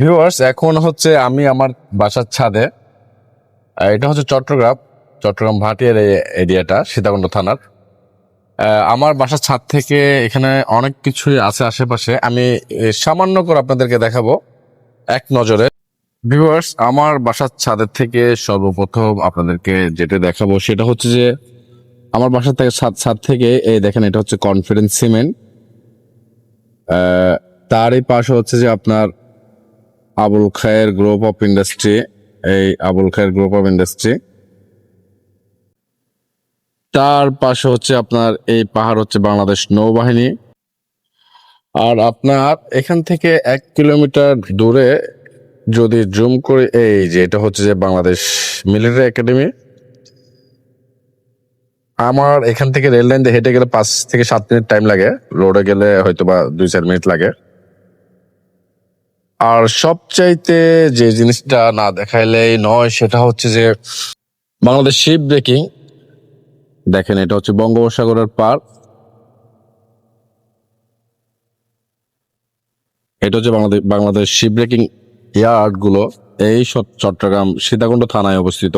Viewers এখন হচ্ছে আমি আমার বাসার ছাদে এটা হচ্ছে চট্টগ্রাম চট্টগ্রাম ভাটিয়ার এই এরিয়াটা, সীতাকুণ্ড থানার। আমার বাসার ছাদ থেকে এখানে অনেক কিছুই আছে আশেপাশে। আমি সামান্য করে আপনাদেরকে দেখাবো, এক নজরে। ভিউয়ার্স আমার বাসার ছাদের থেকে সর্বপ্রথম আপনাদেরকে যেটা দেখাবো, সেটা হচ্ছে যে, আমার বাসার থেকে ছাদ ছাদ থেকে, এই দেখেন, এটা হচ্ছে কনফিডেন্স সিমেন্ট তারই পাশে হচ্ছে যে আপনার Abul Khair group of industry, এই Abul Khair group of industry. তার পাশে হচ্ছে আপনার এই পাহাড় হচ্ছে বাংলাদেশ নৌবাহিনী। আর আপনার এখান থেকে এক কিলোমিটার দূরে যদি জুম করে, এই যে এটা হচ্ছে যে বাংলাদেশ মিলিটারি একাডেমি। আমার এখান থেকে রেল লাইন দিয়ে হেঁটে গেলে পাঁচ থেকে সাত মিনিট টাইম লাগে। রোডে গেলে হয়তো বা দুই চার মিনিট লাগে। আর সবচাইতে যে জিনিসটা না দেখাইলেই নয়, সেটা হচ্ছে যে বাংলাদেশ শিপ ব্রেকিং দেখেন এটা হচ্ছে বঙ্গোপসাগরের পার। এটা হচ্ছে বাংলাদেশ বাংলাদেশ শিপ ব্রেকিং ইয়ার্ডগুলো, এই চট্টগ্রাম সীতাকুণ্ড থানায় অবস্থিত।